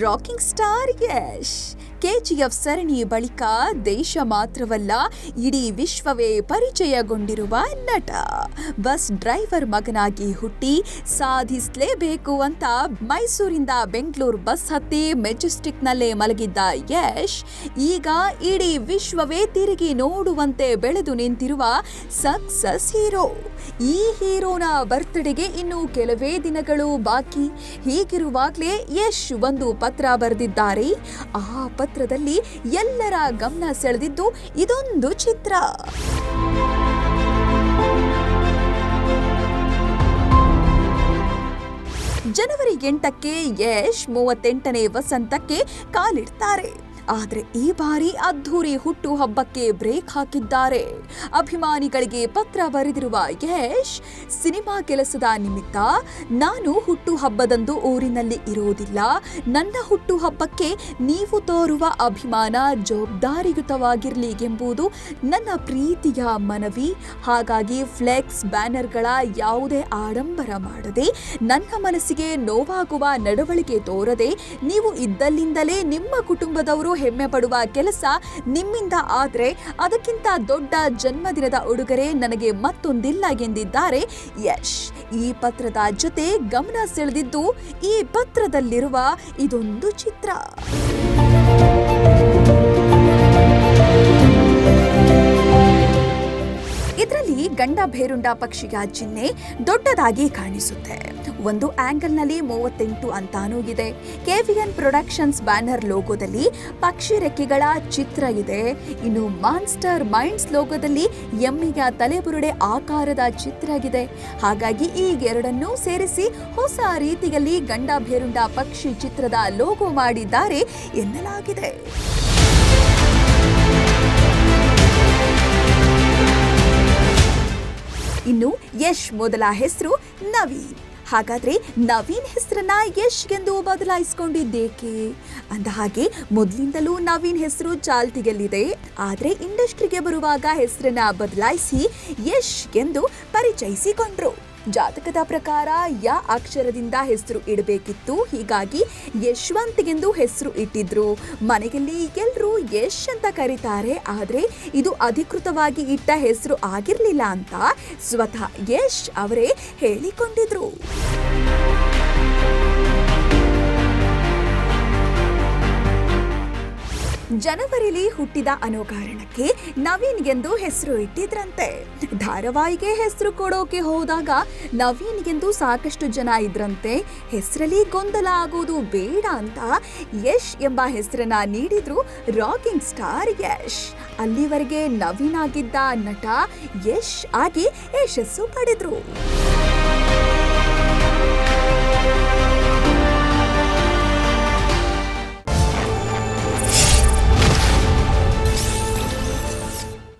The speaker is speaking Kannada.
ರಾಕಿಂಗ್ ಸ್ಟಾರ್ ಯಶ್ ಕೆಜಿಎಫ್ ಸರಣಿ ಬಳಿಕ ದೇಶ ಮಾತ್ರವಲ್ಲ, ಇಡೀ ವಿಶ್ವವೇ ಪರಿಚಯಗೊಂಡಿರುವ ನಟ. ಬಸ್ ಡ್ರೈವರ್ ಮಗನಾಗಿ ಹುಟ್ಟಿ ಸಾಧಿಸಲೇಬೇಕು ಅಂತ ಮೈಸೂರಿಂದ ಬೆಂಗಳೂರು ಬಸ್ ಹತ್ತಿ ಮೆಜೆಸ್ಟಿಕ್ನಲ್ಲೇ ಮಲಗಿದ್ದ ಯಶ್, ಈಗ ಇಡೀ ವಿಶ್ವವೇ ತಿರುಗಿ ನೋಡುವಂತೆ ಬೆಳೆದು ನಿಂತಿರುವ ಸಕ್ಸಸ್ ಹೀರೋ. ಈ ಹೀರೋನ ಬರ್ತ್ಡೇಗೆ ಇನ್ನು ಕೆಲವೇ ದಿನಗಳು ಬಾಕಿ. ಹೀಗಿರುವಾಗಲೇ ಯಶ್ ಒಂದು ಪತ್ರ ಬರೆದಿದ್ದಾರೆ, ಆ ಪತ್ರದಲ್ಲಿ ಎಲ್ಲರ ಗಮನ ಸೆಳೆದಿದ್ದು ಇದೊಂದು ಚಿತ್ರ. ಜನವರಿ ಎಂಟಕ್ಕೆ ಯಶ್ ಮೂವತ್ತೆಂಟನೇ ವಸಂತಕ್ಕೆ ಕಾಲಿಡ್ತಾರೆ. ಆದ್ರೆ ಈ ಬಾರಿ ಅದ್ಧೂರಿ ಹುಟ್ಟು ಹಬ್ಬಕ್ಕೆ ಬ್ರೇಕ್ ಹಾಕಿದ್ದಾರೆ. ಅಭಿಮಾನಿಗಳಿಗೆ ಪತ್ರ ಬರೆದಿರುವ ಯಶ್, ಸಿನಿಮಾ ಕೆಲಸದ ನಿಮಿತ್ತ ನಾನು ಹುಟ್ಟು ಹಬ್ಬದಂದು ಊರಿನಲ್ಲಿ ಇರುವುದಿಲ್ಲ. ನನ್ನ ಹುಟ್ಟು ಹಬ್ಬಕ್ಕೆ ನೀವು ತೋರುವ ಅಭಿಮಾನ ಜವಾಬ್ದಾರಿಯುತವಾಗಿರಲಿ ಎಂಬುದು ನನ್ನ ಪ್ರೀತಿಯ ಮನವಿ. ಹಾಗಾಗಿ ಫ್ಲೆಕ್ಸ್ ಬ್ಯಾನರ್ಗಳ ಯಾವುದೇ ಆಡಂಬರ ಮಾಡದೆ, ನನ್ನ ಮನಸ್ಸಿಗೆ ನೋವಾಗುವ ನಡವಳಿಕೆ ತೋರದೆ, ನೀವು ಇದ್ದಲ್ಲಿಂದಲೇ ನಿಮ್ಮ ಕುಟುಂಬದವರು ಹೆಮ್ಮೆ ಪಡುವ ಕೆಲಸ ನಿಮ್ಮಿಂದ ಆದರೆ ಅದಕ್ಕಿಂತ ದೊಡ್ಡ ಜನ್ಮದಿನದ ಉಡುಗೊರೆ ನನಗೆ ಮತ್ತೊಂದಿಲ್ಲ ಎಂದಿದ್ದಾರೆ ಯಶ್. ಈ ಪತ್ರದ ಜೊತೆ ಗಮನ ಸೆಳೆದಿದ್ದು ಈ ಪತ್ರದಲ್ಲಿರುವ ಇದೊಂದು ಚಿತ್ರ. ಇದರಲ್ಲಿ ಗಂಡ ಭೇರುಂಡ ಪಕ್ಷಿಯ ಚಿಹ್ನೆ ದೊಡ್ಡದಾಗಿ ಕಾಣಿಸುತ್ತೆ. ಒಂದು ಆಂಗಲ್ನಲ್ಲಿ ಮೂವತ್ತೆಂಟು ಅಂತಾನೂ ಇದೆ. ಕೆವಿಎನ್ ಪ್ರೊಡಕ್ಷನ್ಸ್ ಬ್ಯಾನರ್ ಲೋಗೋದಲ್ಲಿ ಪಕ್ಷಿ ರೆಕ್ಕೆಗಳ ಚಿತ್ರ ಇದೆ. ಇನ್ನು ಮಾನ್ಸ್ಟರ್ ಮೈಂಡ್ಸ್ ಲೋಗೋದಲ್ಲಿ ಎಮ್ಮಿಯ ತಲೆಬುರುಡೆ ಆಕಾರದ ಚಿತ್ರ ಇದೆ ಹಾಗಾಗಿ ಈ ಎರಡನ್ನೂ ಸೇರಿಸಿ ಹೊಸ ರೀತಿಯಲ್ಲಿ ಗಂಡ ಭೇರುಂಡ ಪಕ್ಷಿ ಚಿತ್ರದ ಲೋಗೋ ಮಾಡಿದ್ದಾರೆ ಎನ್ನಲಾಗಿದೆ. ಇನ್ನು ಯಶ್ ಮೊದಲ ಹೆಸರು ನವೀನ್. ಹಾಗಾದ್ರೆ ನವೀನ್ ಹೆಸರನ್ನ ಯಶ್ ಎಂದು ಬದಲಾಯಿಸಿಕೊಂಡಿದ್ದೇಕೆ? ಅಂದ ಹಾಗೆ ಮೊದಲಿಂದಲೂ ನವೀನ್ ಹೆಸರು ಚಾಲ್ತಿಯಲ್ಲಿದೆ. ಆದ್ರೆ ಇಂಡಸ್ಟ್ರಿಗೆ ಬರುವಾಗ ಹೆಸರನ್ನ ಬದಲಾಯಿಸಿ ಯಶ್ ಎಂದು ಪರಿಚಯಿಸಿಕೊಂಡ್ರು. ಜಾತಕದ ಪ್ರಕಾರ ಯ ಅಕ್ಷರದಿಂದ ಹೆಸರು ಇಡಬೇಕಿತ್ತು. ಹೀಗಾಗಿ ಯಶ್ವಂತ್ ಎಂದು ಹೆಸರು ಇಟ್ಟಿದ್ರು. ಮನೆಯಲ್ಲಿ ಎಲ್ಲರೂ ಯಶ್ ಅಂತ ಕರೀತಾರೆ. ಆದರೆ ಇದು ಅಧಿಕೃತವಾಗಿ ಇಟ್ಟ ಹೆಸರು ಆಗಿರಲಿಲ್ಲ ಅಂತ ಸ್ವತಃ ಯಶ್ ಅವರೇ ಹೇಳಿಕೊಂಡಿದ್ರು. ಜನವರಿಲಿ ಹುಟ್ಟಿದ ಅನ್ನೋ ಕಾರಣಕ್ಕೆ ನವೀನ್ ಎಂದು ಹೆಸರು ಇಟ್ಟಿದ್ರಂತೆ. ಧಾರಾವಾಹಿಗೆ ಹೆಸರು ಕೊಡೋಕೆ ಹೋದಾಗ ನವೀನ್ ಎಂದು ಸಾಕಷ್ಟು ಜನ ಇದ್ರಂತೆ. ಹೆಸರಲ್ಲಿ ಗೊಂದಲ ಆಗೋದು ಬೇಡ ಅಂತ ಯಶ್ ಎಂಬ ಹೆಸರನ್ನ ನೀಡಿದ್ರು ರಾಕಿಂಗ್ ಸ್ಟಾರ್ ಯಶ್. ಅಲ್ಲಿವರೆಗೆ ನವೀನ್ ಆಗಿದ್ದ ನಟ ಯಶ್ ಆಗಿ ಯಶಸ್ಸು ಪಡೆದ್ರು.